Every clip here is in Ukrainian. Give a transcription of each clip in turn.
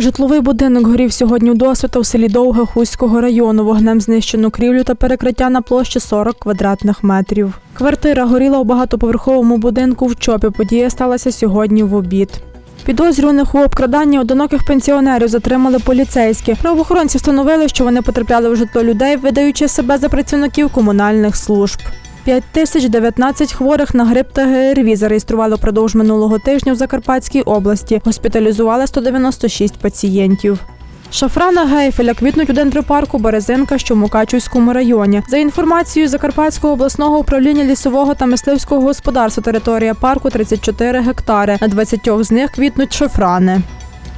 Житловий будинок горів сьогодні у досвіта у селі Довге Хуського району. Вогнем знищено крівлю та перекриття на площі 40 квадратних метрів. Квартира горіла у багатоповерховому будинку в Чопі. Подія сталася сьогодні в обід. Підозрюваних у обкраданні одиноких пенсіонерів затримали поліцейські. Правоохоронці встановили, що вони потрапляли в житло людей, видаючи себе за працівників комунальних служб. 5019 хворих на грип та ГРВІ зареєстрували впродовж минулого тижня в Закарпатській області. Госпіталізували 196 пацієнтів. Шафрана Гейфеля квітнуть у дендропарку Березинка, що в Мукачівському районі. За інформацією Закарпатського обласного управління лісового та мисливського господарства, територія парку 34 гектари. На 20 з них квітнуть шафрани.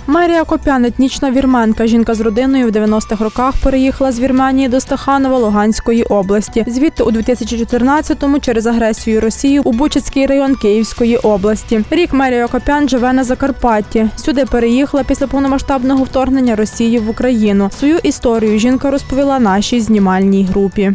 Марія Копян, етнічна вірменка. Жінка з родиною в 90-х роках переїхала з Вірменії до Стаханова Луганської області. Звідти у 2014-му через агресію Росії у Бучацький район Київської області. Рік Марія Копян живе на Закарпатті. Сюди переїхала після повномасштабного вторгнення Росії в Україну. Свою історію жінка розповіла нашій знімальній групі.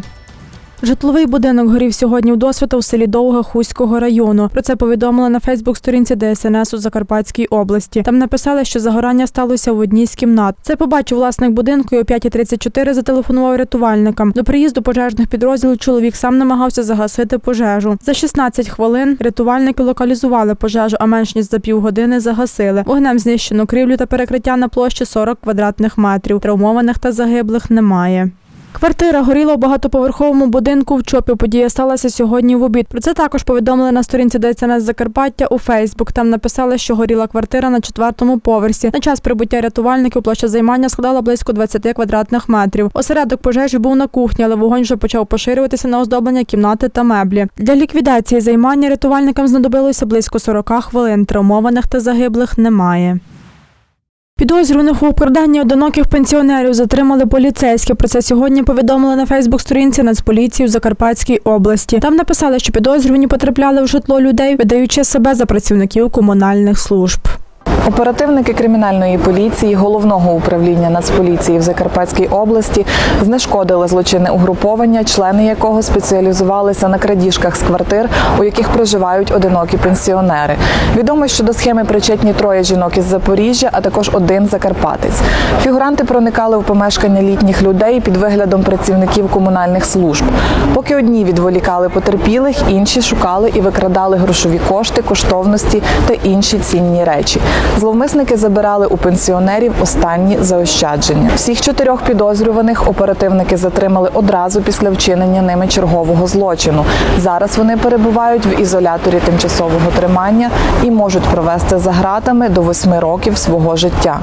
Житловий будинок горів сьогодні у досвіта у селі Довга Хуського району. Про це повідомили на Фейсбук-сторінці ДСНС у Закарпатській області. Там написали, що загорання сталося в одній з кімнат. Це побачив власник будинку і о 5.34 зателефонував рятувальникам. До приїзду пожежних підрозділів чоловік сам намагався загасити пожежу. За 16 хвилин рятувальники локалізували пожежу, а менш ніж за півгодини загасили. Вогнем знищено крівлю та перекриття на площі 40 квадратних метрів. Травмованих та загиблих немає. Квартира горіла у багатоповерховому будинку в Чопі. Подія сталася сьогодні в обід. Про це також повідомили на сторінці ДСНС Закарпаття у Фейсбук. Там написали, що горіла квартира на четвертому поверсі. На час прибуття рятувальників площа займання складала близько 20 квадратних метрів. Осередок пожежі був на кухні, але вогонь вже почав поширюватися на оздоблення кімнати та меблі. Для ліквідації займання рятувальникам знадобилося близько 40 хвилин. Травмованих та загиблих немає. Підозрюваних у обкраданні одиноких пенсіонерів затримали поліцейські. Про це сьогодні повідомили на Фейсбук-сторінці Нацполіції в Закарпатській області. Там написали, що підозрювані потрапляли в житло людей, видаючи себе за працівників комунальних служб. Оперативники кримінальної поліції головного управління Нацполіції в Закарпатській області знешкодили злочинне угруповання, члени якого спеціалізувалися на крадіжках з квартир, у яких проживають одинокі пенсіонери. Відомо, що до схеми причетні троє жінок із Запоріжжя, а також один закарпатець. Фігуранти проникали в помешкання літніх людей під виглядом працівників комунальних служб. Поки одні відволікали потерпілих, інші шукали і викрадали грошові кошти, коштовності та інші цінні речі. Зловмисники забирали у пенсіонерів останні заощадження. Всіх чотирьох підозрюваних оперативники затримали одразу після вчинення ними чергового злочину. Зараз вони перебувають в ізоляторі тимчасового тримання і можуть провести за ґратами до восьми років свого життя.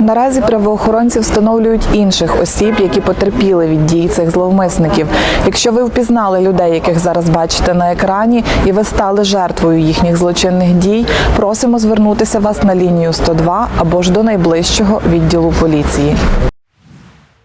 Наразі правоохоронці встановлюють інших осіб, які потерпіли від дій цих зловмисників. Якщо ви впізнали людей, яких зараз бачите на екрані, і ви стали жертвою їхніх злочинних дій, просимо звернутися вас на лінію 102 або ж до найближчого відділу поліції.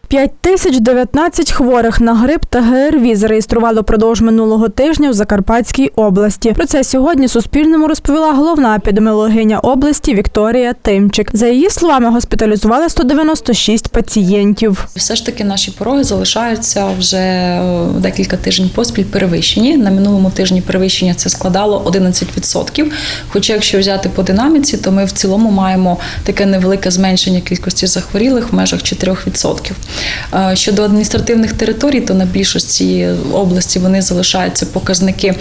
5019 хворих на грип та ГРВІ зареєстрували впродовж минулого тижня в Закарпатській області. Про це сьогодні Суспільному розповіла головна епідеміологиня області Вікторія Тимчик. За її словами, госпіталізували 196 пацієнтів. Все ж таки наші пороги залишаються вже е, декілька тижнів поспіль перевищені. На минулому тижні перевищення це складало 11%. Хоча, якщо взяти по динаміці, то ми в цілому маємо таке невелике зменшення кількості захворілих в межах 4%. Е, Щодо адміністративних територій, то на більшості області вони залишаються показники е,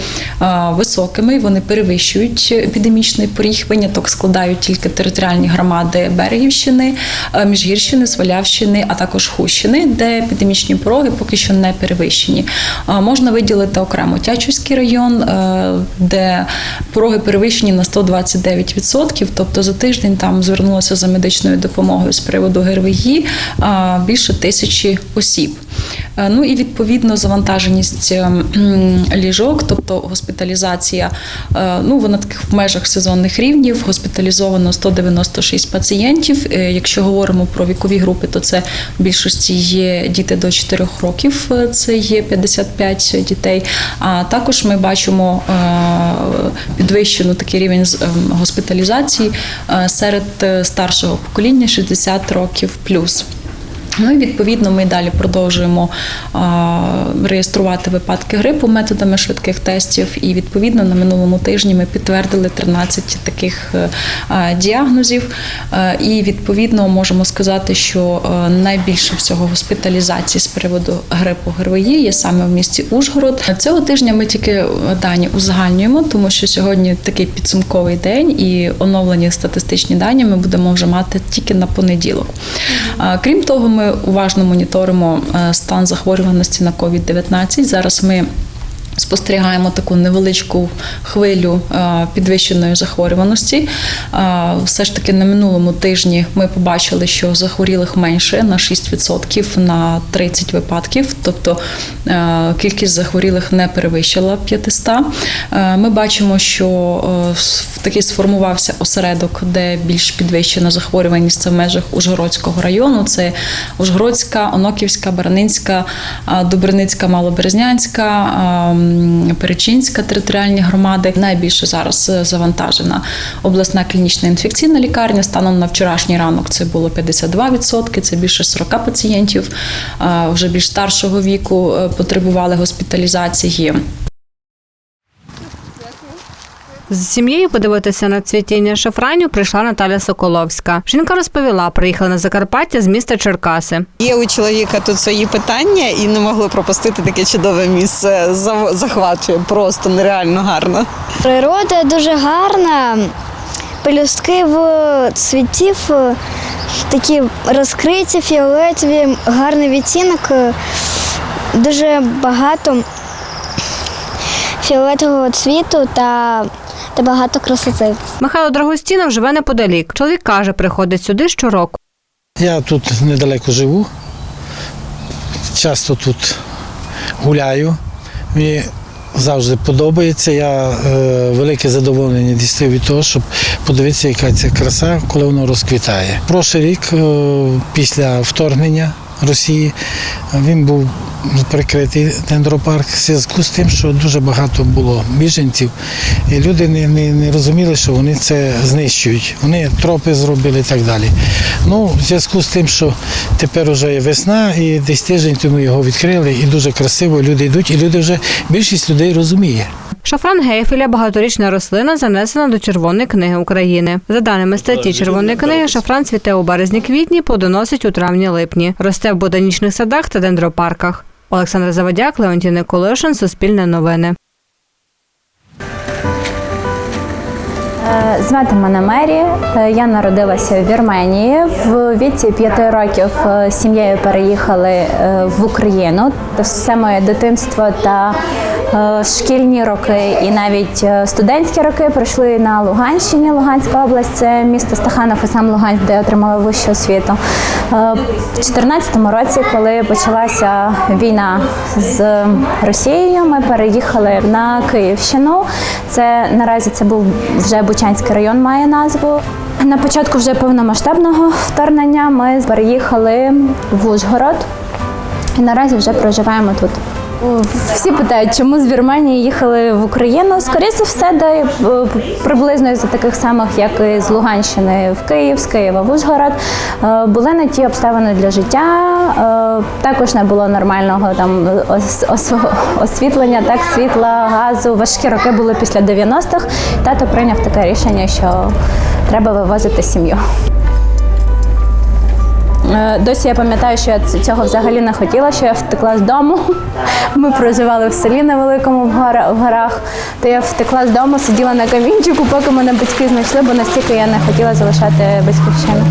високими. Вони перевищують епідемічний поріг. Виняток складають тільки територіальні громади Берегівщини, е, Міжгірщини, Свалявщини, а також Хущини, де епідемічні пороги поки що не перевищені. Можна виділити окремо Тячівський район, де пороги перевищені на 129%. Тобто за тиждень там звернулося за медичною допомогою з приводу ГРВІ більше тисячі осіб. Е, Ну і відповідно завантаженість ем, ліжок, тобто госпіталізація, е, ну вона таких в межах сезонних рівнів. Госпіталізовано 196 пацієнтів. Е, Якщо говоримо про вікові групи, то це в більшості є діти до 4 років, е, це є 55 дітей. А також ми бачимо е, підвищену такий рівень ем, госпіталізації е, серед е, старшого покоління 60 років плюс. Ну і відповідно ми далі продовжуємо реєструвати випадки грипу методами швидких тестів. І відповідно на минулому тижні ми підтвердили 13 таких е, діагнозів. Е, І відповідно можемо сказати, що е, найбільше всього госпіталізації з приводу грипу ГРВІ є саме в місті Ужгород. Цього тижня ми тільки дані узагальнюємо, тому що сьогодні такий підсумковий день і оновлені статистичні дані ми будемо вже мати тільки на понеділок. Крім того, ми уважно моніторимо е, стан захворюваності на COVID-19. Зараз ми Спостерігаємо таку невеличку хвилю е, підвищеної захворюваності. Е, Все ж таки на минулому тижні ми побачили, що захворілих менше на 6% на 30 випадків, тобто е, кількість захворілих не перевищила 500. Е, Ми бачимо, що такий сформувався осередок, де більш підвищена захворюваність це в межах Ужгородського району. Це Ужгородська, Оноківська, Баранинська, а, Добриницька, Малоберезнянська, а, м, Перечинська територіальні громади. Найбільше зараз е, завантажена обласна клінічна інфекційна лікарня. Станом на вчорашній ранок це було 52%, це більше 40 пацієнтів. Вже більш старшого віку е, потребували госпіталізації. З сім'єю подивитися на цвітіння шафранів прийшла Наталя Соколовська. Жінка розповіла, приїхала на Закарпаття з міста Черкаси. Є у чоловіка тут свої питання і не могли пропустити таке чудове місце. Захвачує просто нереально гарно. Природа дуже гарна. Пелюстки в цвітів е, такі розкриті, фіолетові, гарний відтінок. е, Дуже багато фіолетового цвіту та, та багато красоти. Михайло Драгостінов живе неподалік. Чоловік каже, приходить сюди щороку. Я тут недалеко живу, часто тут гуляю. Мені завжди подобається. Я е, велике задоволення дістаю від того, щоб подивитися, яка ця краса, коли воно розквітає. Прошлий рік, е, після вторгнення Росії, він був прикритий дендропарк в зв'язку з тим, що дуже багато було біженців, і люди не, не, не розуміли, що вони це знищують. Вони тропи зробили і так далі. Ну, в зв'язку з тим, що тепер вже є весна, і десь тиждень тому його відкрили, і дуже красиво люди йдуть, і люди вже більшість людей розуміє. Шафран гейфеля багаторічна рослина занесена до Червоної книги України. За даними статті Червоної книги, шафран цвіте у березні-квітні, плодоносить у травні-липні. Росте в ботанічних садах та дендропарках. Олександр Заводяк, Леонтій Николишин, Суспільне новини. Е, Звати мене Мері. Е, Я народилася в Вірменії. В віці п'яти років е, сім'єю переїхали в Україну. Все моє дитинство та шкільні роки і навіть студентські роки пройшли на Луганщині. Луганська область це місто Стаханов і сам Луганськ, де отримала вищу освіту. В 2014 році, коли почалася війна з Росією, ми переїхали на Київщину. Це наразі це був вже Бучанський район, має назву. На початку вже повномасштабного вторгнення ми переїхали в Ужгород і наразі вже проживаємо тут. Всі питають, чому з Вірменії їхали в Україну. Скоріше за все, де е, приблизно з таких самих, як і з Луганщини в Київ, з Києва в Ужгород. Е, Були не ті обставини для життя. е, Також не було нормального там ос- ос- освітлення, так світла, газу. Важкі роки були після 90-х. Тато прийняв таке рішення, що треба вивозити сім'ю. Е, Досі я пам'ятаю, що я цього взагалі не хотіла, що я втекла з дому. Ми проживали в селі невеликому в в горах. То я втекла з дому, сиділа на камінчику, поки мене батьки знайшли, бо настільки я не хотіла залишати батьківщину.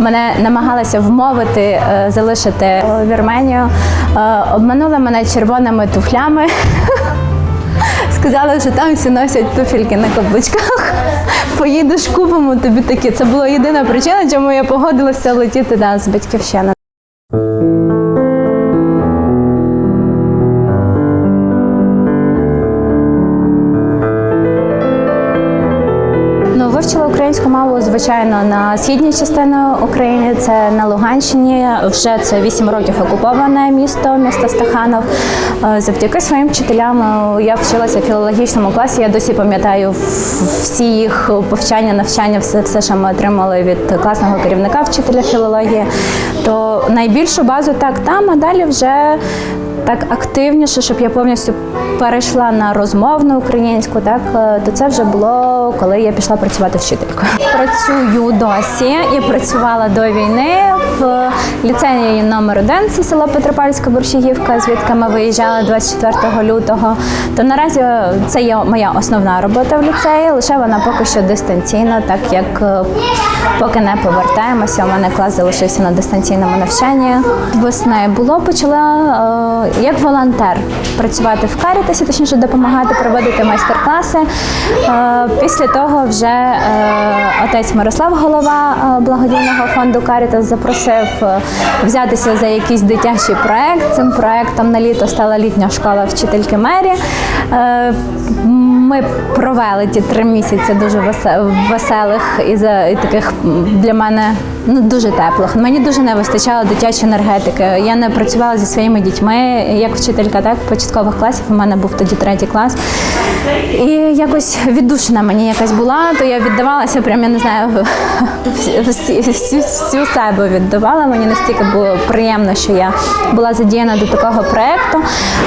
Мене намагалися вмовити е, залишити Вірменію. Е, Обманули мене червоними туфлями. Сказали, що там всі носять туфельки на каблучках. Поїдеш купимо тобі такі. Це була єдина причина, чому я погодилася летіти да, з батьківщини. Звичайно. на східній частині України, це на Луганщині. Вже це 8 років окуповане місто, місто Стаханов. Е, Завдяки своїм вчителям е, я вчилася в філологічному класі. Я досі пам'ятаю всі їх повчання, навчання, все, все, що ми отримали від класного керівника вчителя філології. То найбільшу базу так там, а далі вже так активніше, щоб я повністю перейшла на розмовну українську, так е, то це вже було коли я пішла працювати вчителькою. Працюю досі і працювала до війни в ліцеї номер 1 це село Петропавлівська Борщагівка, звідки ми виїжджали 24 лютого. То наразі це є моя основна робота в ліцеї, лише вона поки що дистанційна, так як е, поки не повертаємося. У мене клас залишився на дистанційному навчанні. Весни було почала е, як волонтер працювати в Карітасі, точніше допомагати проводити майстер-класи. Е, після того вже отець Мирослав, голова благодійного фонду Карітас, запросив е, взятися за якийсь дитячий проект. Цим проектом на літо стала літня школа вчительки Мері. Е, ми провели ті три місяці дуже весе- веселих і за таких для мене ну дуже теплих. Мені дуже не вистачало дитячої енергетики. Я не працювала зі своїми дітьми як вчителька, так початкових класів. У мене був тоді третій клас. І якось віддушина мені якась була, то я віддавалася, прям я не знаю, всі- всю, всю себе віддавала. Мені настільки було приємно, що я була задіяна до такого проєкту.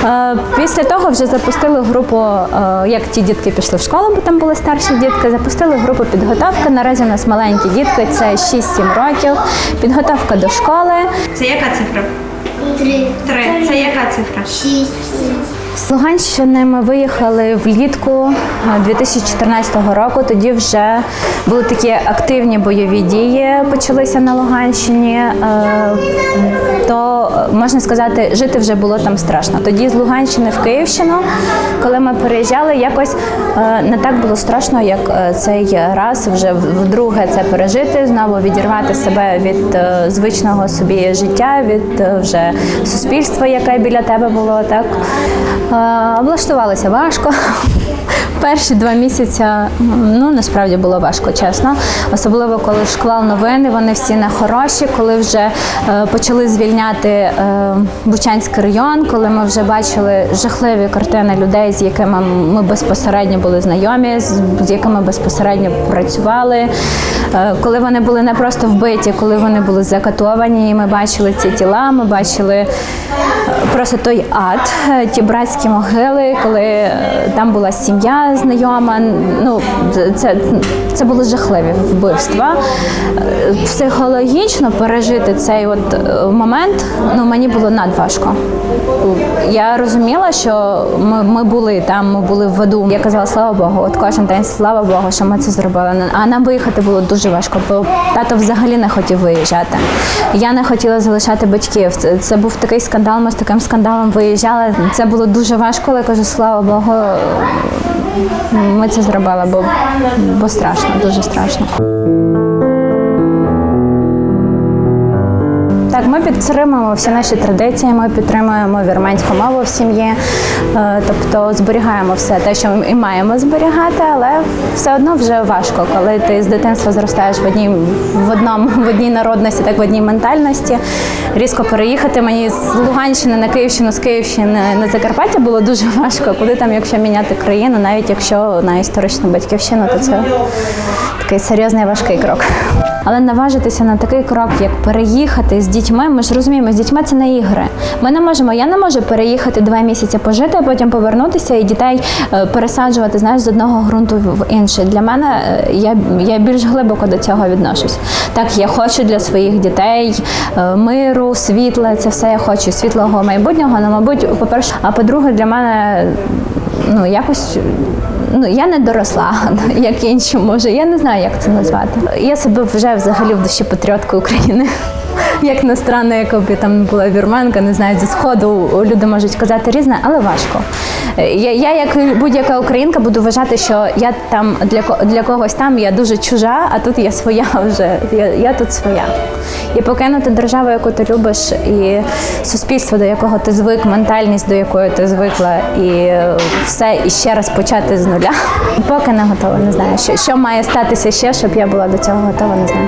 Е, Після того вже запустили групу, е, як ті дітки пішли в школу, бо там були старші дітки. Запустили групу підготовки. Наразі у нас маленькі дітки, це 6-7 років. Підготовка до школи. Це яка цифра? Три. Три. Це яка цифра? Шість. З Луганщини ми виїхали влітку е, 2014 року. Тоді вже були такі активні бойові дії, почалися на Луганщині. Е, То е, можна сказати, жити вже було там страшно. Тоді з Луганщини в Київщину, коли ми переїжджали, якось е, не так було страшно, як е, цей раз вже вдруге це пережити, знову відірвати себе від е, звичного собі життя, від е, вже суспільства, яке біля тебе було. Так Е, облаштувалися важко. Перші два місяці ну насправді було важко, чесно. Особливо коли шквал новини, вони всі не хороші. Коли вже е, почали звільняти е, Бучанський район, коли ми вже бачили жахливі картини людей, з якими ми безпосередньо були знайомі, з, з якими безпосередньо працювали. Е, коли вони були не просто вбиті, коли вони були закатовані, і ми бачили ці тіла, ми бачили просто той ад, е, ті братські могили, коли е, там була сім'я знайома. Ну це, це були жахливі вбивства. Е, Психологічно пережити цей от момент ну мені було надважко. Я розуміла, що ми, ми були там, ми були в воду. Я казала, слава Богу, от кожен день, слава Богу, що ми це зробили. А нам виїхати було дуже важко, бо тато взагалі не хотів виїжджати. Я не хотіла залишати батьків. Це, був такий скандал. Ми таким скандалом виїжджали. Це було дуже важко, але я кажу, слава Богу, ми це зробили, бо, бо страшно, дуже страшно. Так, ми підтримуємо всі наші традиції, ми підтримуємо вірменську мову в сім'ї, е, тобто зберігаємо все те, що ми і маємо зберігати, але все одно вже важко, коли ти з дитинства зростаєш в одній в одному в одній народності, так в одній ментальності. Різко переїхати мені з Луганщини на Київщину, з Київщини на Закарпаття було дуже важко. Куди там, якщо міняти країну, навіть якщо на історичну батьківщину, то це такий серйозний важкий крок. Але наважитися на такий крок, як переїхати з дітьми, ми ж розуміємо, з дітьми це не ігри. Ми не можемо, я не можу переїхати два місяці пожити, а потім повернутися і дітей е, пересаджувати знаєш, з одного ґрунту в інший. Для мене е, я, я більш глибоко до цього відношусь. Так, я хочу для своїх дітей е, миру, світла, це все я хочу, світлого майбутнього. Ну, мабуть, по-перше, а по-друге, для мене ну якось. Ну, я не доросла, як інші може. Я не знаю, як це назвати. Я себе вже взагалі в душі патріоткою України. Як не странно, яка б там була вірменка, не знаю, зі сходу люди можуть казати різне, але важко. Я, я як будь-яка українка, буду вважати, що я там для для когось там я дуже чужа, а тут я своя вже. Я, я тут своя. І покинути державу, яку ти любиш, і суспільство, до якого ти звик, ментальність, до якої ти звикла, і все і ще раз почати з нуля. Поки не готова, не знаю. Що, що має статися ще, щоб я була до цього готова, не знаю.